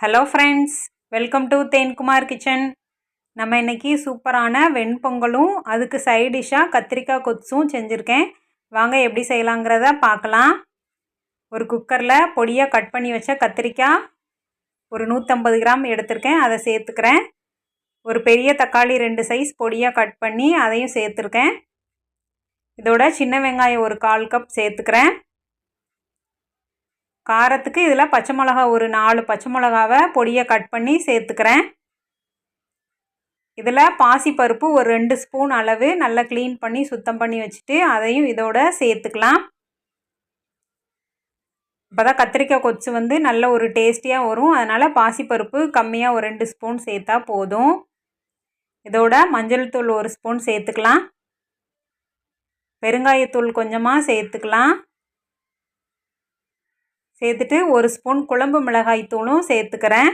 Hello friends welcome to Thenkumar kitchen நம்ம இன்றைக்கி சூப்பரான வெண்பொங்கலும் அதுக்கு சைட் டிஷ்ஷாக கத்திரிக்காய் கொத்தும் செஞ்சுருக்கேன். வாங்க எப்படி செய்யலாங்கிறத பார்க்கலாம். ஒரு குக்கரில் பொடியாக கட் பண்ணி வச்ச கத்திரிக்காய் ஒரு நூற்றம்பது கிராம் எடுத்திருக்கேன். அதை சேர்த்துக்கிறேன். ஒரு பெரிய தக்காளி ரெண்டு சைஸ் பொடியாக கட் பண்ணி அதையும் சேர்த்துருக்கேன். இதோட சின்ன வெங்காயம் ஒரு கால் கப் சேர்த்துக்கிறேன். காரத்துக்கு இதில் பச்சை மிளகா ஒரு நாலு பச்சை மிளகாவை பொடியை கட் பண்ணி சேர்த்துக்கிறேன். இதில் பாசிப்பருப்பு ஒரு ரெண்டு ஸ்பூன் அளவு நல்லா க்ளீன் பண்ணி சுத்தம் பண்ணி வச்சுட்டு அதையும் இதோட சேர்த்துக்கலாம். இப்போ தான் கத்திரிக்காய் கொச்சு வந்து நல்ல ஒரு டேஸ்டியாக வரும். அதனால் பாசிப்பருப்பு கம்மியாக ஒரு ரெண்டு ஸ்பூன் சேர்த்தா போதும். இதோட மஞ்சள் தூள் ஒரு ஸ்பூன் சேர்த்துக்கலாம். பெருங்காயத்தூள் கொஞ்சமாக சேர்த்துக்கலாம். சேர்த்துட்டு ஒரு ஸ்பூன் குழம்பு மிளகாய் தூளும் சேர்த்துக்கிறேன்.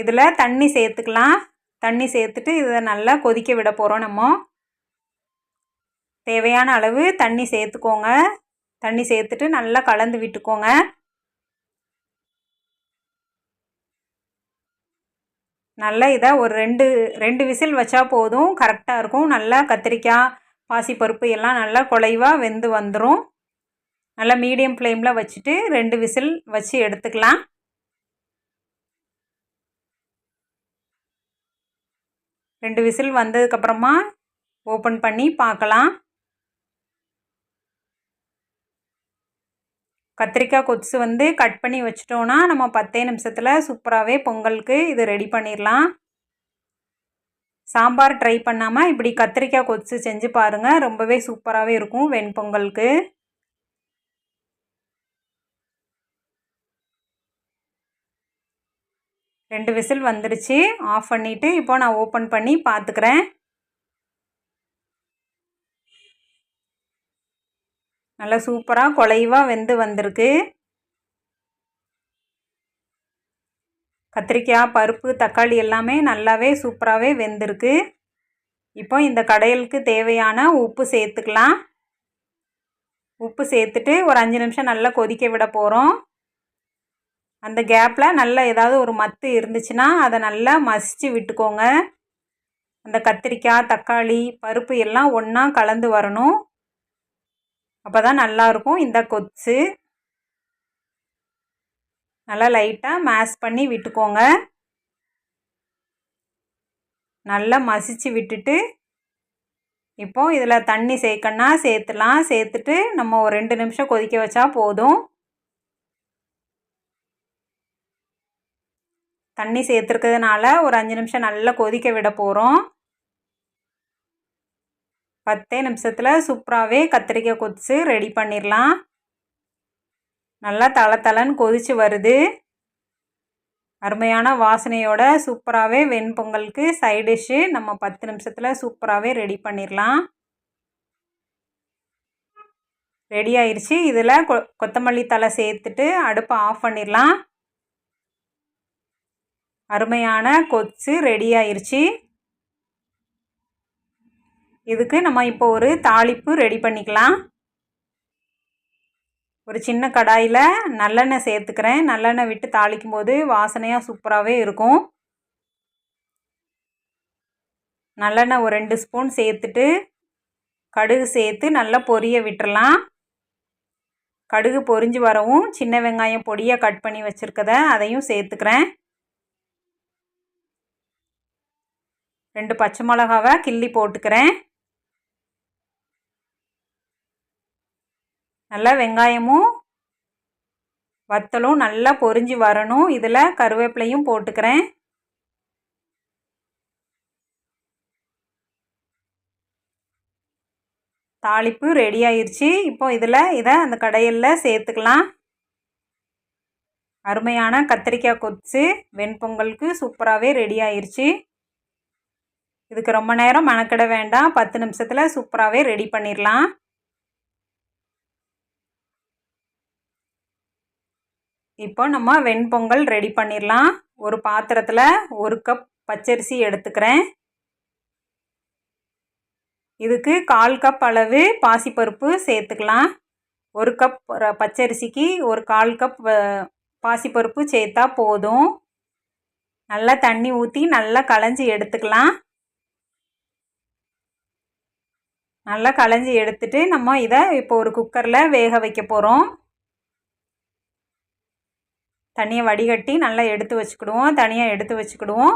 இதில் தண்ணி சேர்த்துக்கலாம். தண்ணி சேர்த்துட்டு இதை நல்லா கொதிக்க விட போகிறோம் நம்ம. தேவையான அளவு தண்ணி சேர்த்துக்கோங்க. தண்ணி சேர்த்துட்டு நல்லா கலந்து விட்டுக்கோங்க. நல்லா இதை ஒரு ரெண்டு ரெண்டு விசில் வச்சா போதும். கரெக்டாக இருக்கும். நல்லா கத்திரிக்காய் பாசிப்பருப்பு எல்லாம் நல்லா குலைவாக வெந்து வந்துடும் நல்லா மீடியம் ஃப்ளேமில் வச்சுட்டு ரெண்டு விசில் வச்சு எடுத்துக்கலாம். ரெண்டு விசில் வந்ததுக்கப்புறமா ஓப்பன் பண்ணி பார்க்கலாம். கத்திரிக்காய் கொத்து வந்து கட் பண்ணி வச்சிட்டோன்னா நம்ம பத்தே நிமிஷத்தில் சூப்பராகவே பொங்கலுக்கு இது ரெடி பண்ணிடலாம் சாம்பார் ட்ரை பண்ணாமல் இப்படி கத்திரிக்காய் கொத்து செஞ்சு பாருங்கள் ரொம்பவே சூப்பராகவே இருக்கும் வெண்பொங்கலுக்கு ரெண்டு விசில் வந்துடுச்சு ஆஃப் பண்ணிவிட்டு இப்போ நான் ஓப்பன் பண்ணி பார்த்துக்கிறேன் நல்லா சூப்பராக குலைவாக வெந்து வந்திருக்கு. கத்திரிக்காய் பருப்பு தக்காளி எல்லாமே நல்லாவே சூப்பராகவே வெந்திருக்கு. இப்போ இந்த கடையலுக்கு தேவையான உப்பு சேர்த்துக்கலாம். உப்பு சேர்த்துட்டு ஒரு அஞ்சு நிமிஷம் நல்லா கொதிக்க விட போகிறோம் அந்த கேப்பில் நல்லா ஏதாவது ஒரு மத்து இருந்துச்சுன்னா அதை நல்லா மசித்து விட்டுக்கோங்க. அந்த கத்திரிக்காய் தக்காளி பருப்பு எல்லாம் ஒன்றா கலந்து வரணும். அப்போ தான் நல்லாயிருக்கும் இந்த கொத்து நல்லா லைட்டாக மேஷ் பண்ணி விட்டுக்கோங்க. நல்லா மசித்து விட்டுட்டு இப்போ இதில் தண்ணி சேர்க்கணுன்னா சேர்த்துலாம். சேர்த்துட்டு நம்ம ஒரு ரெண்டு நிமிஷம் கொதிக்க வச்சா போதும். தண்ணி சேர்த்துருக்கிறதுனால ஒரு அஞ்சு நிமிஷம் நல்லா கொதிக்க விட போகிறோம் பத்தே நிமிஷத்தில் சூப்பராகவே கத்திரிக்காய் கொதித்து ரெடி பண்ணிடலாம் நல்லா தலை தலைன்னு கொதிச்சு வருது. அருமையான வாசனையோட சூப்பராகவே வெண்பொங்கலுக்கு சைட் டிஷ்ஷு நம்ம பத்து நிமிஷத்தில் சூப்பராகவே ரெடி பண்ணிடலாம் ரெடி ஆயிடுச்சு இதில் கொ கொத்தமல்லி தலை சேர்த்துட்டு அடுப்பை ஆஃப் பண்ணிடலாம் அருமையான கொச்சு ரெடி ஆயிடுச்சு இதுக்கு நம்ம இப்போ ஒரு தாளிப்பு ரெடி பண்ணிக்கலாம். ஒரு சின்ன கடாயில் நல்லெண்ணெய் சேர்த்துக்கிறேன். நல்லெண்ணெய் விட்டு தாளிக்கும் போது வாசனையாக சூப்பராகவே இருக்கும். நல்லெண்ணெய் ஒரு ரெண்டு ஸ்பூன் சேர்த்துட்டு கடுகு சேர்த்து நல்லா பொரிய விட்டுறலாம். கடுகு பொரிஞ்சு வரவும் சின்ன வெங்காயம் பொடியாக கட் பண்ணி வச்சுருக்கத அதையும் சேர்த்துக்கிறேன். ரெண்டு பச்சை மிளகாவை கிள்ளி போட்டுக்கிறேன். நல்லா வெங்காயமும் வத்தலும் நல்லா பொரிஞ்சு வரணும். இதில் கருவேப்பிலையும் போட்டுக்கிறேன். தாளிப்பு ரெடி ஆயிடுச்சு இப்போ இதில் இதை அந்த கடையில் சேர்த்துக்கலாம். அருமையான கத்திரிக்காய் கொத்து வெண்பொங்கலுக்கு சூப்பராகவே ரெடி ஆயிடுச்சு இதுக்கு ரொம்ப நேரம் மணக்கிட வேண்டாம். பத்து நிமிஷத்தில் சூப்பராகவே ரெடி பண்ணிடலாம் இப்போ நம்ம வெண்பொங்கல் ரெடி பண்ணிடலாம் ஒரு பாத்திரத்தில் ஒரு கப் பச்சரிசி எடுத்துக்கிறேன். இதுக்கு கால் கப் அளவு பாசிப்பருப்பு சேர்த்துக்கலாம். ஒரு கப் பச்சரிசிக்கு ஒரு கால் கப் பாசிப்பருப்பு சேர்த்தா போதும். நல்லா தண்ணி ஊற்றி நல்லா களைஞ்சி எடுத்துக்கலாம். நல்லா களைஞ்சி எடுத்துட்டு நம்ம இதை இப்போ ஒரு குக்கரில் வேக வைக்க போகிறோம் தண்ணியை வடிகட்டி நல்லா எடுத்து வச்சுக்கிடுவோம். தனியாக எடுத்து வச்சுக்கிடுவோம்.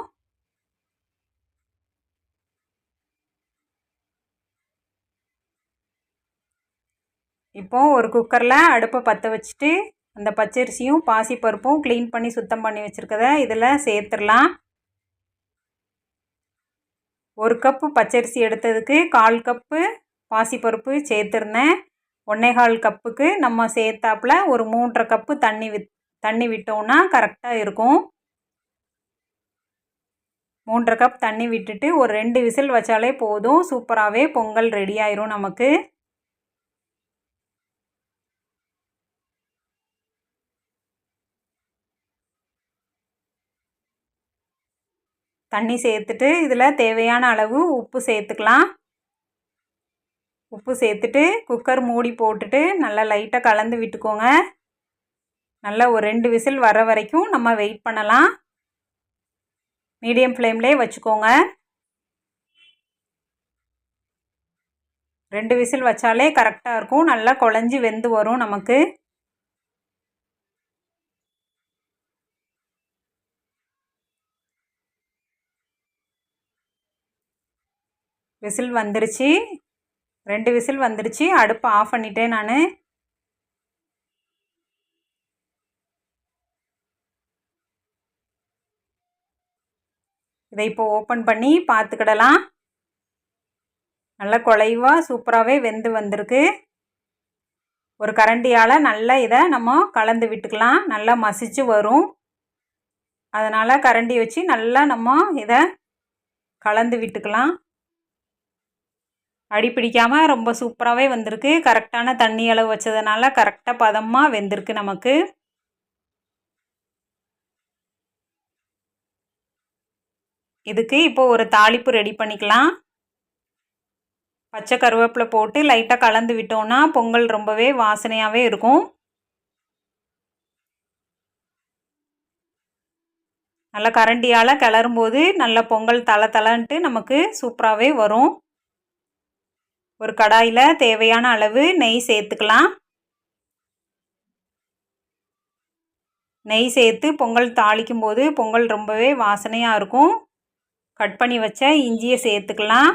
இப்போ ஒரு குக்கரில் அடுப்பை பற்ற வச்சுட்டு அந்த பச்சரிசியும் பாசிப்பருப்பும் க்ளீன் பண்ணி சுத்தம் பண்ணி வச்சுருக்கத இதில் சேர்த்துடலாம். ஒரு கப்பு பச்சரிசி எடுத்ததுக்கு கால் கப்பு பாசிப்பருப்பு சேர்த்துருந்தேன். ஒன்னேகால் கப்புக்கு நம்ம சேர்த்தாப்புல ஒரு மூன்றரை கப்பு தண்ணி வித் தண்ணி விட்டோம்னா கரெக்டாக இருக்கும். மூன்றரை கப் தண்ணி விட்டுட்டு ஒரு ரெண்டு விசில் வச்சாலே போதும். சூப்பராகவே பொங்கல் ரெடி ஆயிரும் நமக்கு. தண்ணி சேர்த்துட்டு இதில் தேவையான அளவு உப்பு சேர்த்துக்கலாம். உப்பு சேர்த்துட்டு குக்கர் மூடி போட்டுட்டு நல்லா லைட்டாக கலந்து விட்டுக்கோங்க. நல்லா ஒரு ரெண்டு விசில் வர வரைக்கும் நம்ம வெயிட் பண்ணலாம். மீடியம் ஃப்ளேம்லேயே வச்சுக்கோங்க. ரெண்டு விசில் வச்சாலே கரெக்டாக இருக்கும். நல்லா குழஞ்சி வெந்து வரும் நமக்கு. விசில் வந்துருச்சு. ரெண்டு விசில் வந்துருச்சு. அடுப்பை ஆஃப் பண்ணிட்டேன் நான். இதை இப்போ ஓப்பன் பண்ணி பார்த்துக்கிடலாம். நல்லா குலைவாக சூப்பராகவே வெந்து வந்திருக்கு. ஒரு கரண்டியால் நல்லா இதை நம்ம கலந்து விட்டுக்கலாம். நல்லா மசிச்சு வரும். அதனால் கரண்டி வச்சு நல்லா நம்ம இதை கலந்து விட்டுக்கலாம். அடி பிடிக்காமல் ரொம்ப சூப்பராகவே வந்திருக்கு. கரெக்டான தண்ணி அளவு வச்சதுனால கரெக்டாக பதமாக வெந்திருக்கு நமக்கு. இதுக்கு இப்போ ஒரு தாளிப்பு ரெடி பண்ணிக்கலாம். பச்சை கருவேப்பிலை போட்டு லைட்டாக கலந்து விட்டோம்னா பொங்கல் ரொம்பவே வாசனையாகவே இருக்கும். நல்லா கரண்டியால் கிளறும்போது நல்ல பொங்கல் தலை தலைன்ட்டு நமக்கு சூப்பராகவே வரும். ஒரு கடாயில் தேவையான அளவு நெய் சேர்த்துக்கலாம். நெய் சேர்த்து பொங்கல் தாளிக்கும் போது பொங்கல் ரொம்பவே வாசனையாக இருக்கும். கட் பண்ணி வச்ச இஞ்சியை சேர்த்துக்கலாம்.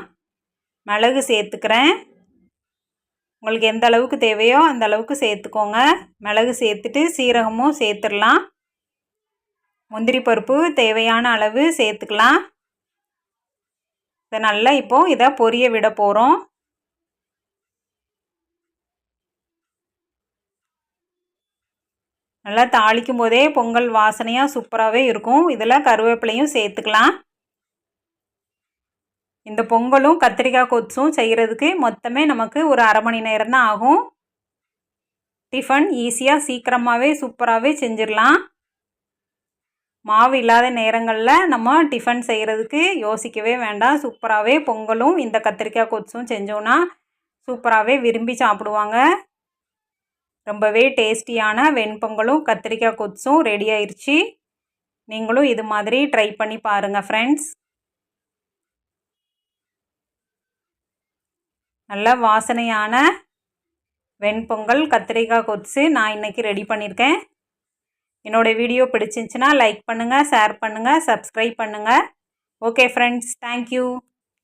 மிளகு சேர்த்துக்கிறேன். உங்களுக்கு எந்த அளவுக்கு தேவையோ அந்த அளவுக்கு சேர்த்துக்கோங்க. மிளகு சேர்த்துட்டு சீரகமும் சேர்த்துடலாம். முந்திரி பருப்பு தேவையான அளவு சேர்த்துக்கலாம். இதை நல்லா இப்போது இதை பொரிய விட போகிறோம் நல்லா தாளிக்கும் போதே பொங்கல் வாசனையாக சூப்பராகவே இருக்கும். இதில் கருவேப்பிலையும் சேர்த்துக்கலாம். இந்த பொங்கலும் கத்திரிக்காய் கொத்தும் செய்கிறதுக்கு மொத்தமே நமக்கு ஒரு அரை மணி நேரம் தான் ஆகும். டிஃபன் ஈஸியாக சீக்கிரமாகவே சூப்பராகவே செஞ்சிடலாம். மாவு இல்லாத நேரங்களில் நம்ம டிஃபன் செய்கிறதுக்கு யோசிக்கவே வேண்டாம். சூப்பராகவே பொங்கலும் இந்த கத்திரிக்காய் கொத்தும் செஞ்சோன்னா சூப்பராகவே விரும்பி சாப்பிடுவாங்க. ரொம்பவே டேஸ்டியான வெண்பொங்கலும் கத்திரிக்காய் கொத்தும் ரெடி ஆயிடுச்சு நீங்களும் இது மாதிரி ட்ரை பண்ணி பாருங்கள் ஃப்ரெண்ட்ஸ் நல்ல வாசனையான வெண்பொங்கல் கத்திரிக்காய் கொத்து நான் இன்றைக்கி ரெடி பண்ணியிருக்கேன் என்னோடய வீடியோ பிடிச்சிருந்துச்சின்னா லைக் பண்ணுங்கள் ஷேர் பண்ணுங்கள் சப்ஸ்கிரைப் பண்ணுங்கள் ஓகே ஃப்ரெண்ட்ஸ் தேங்க்யூ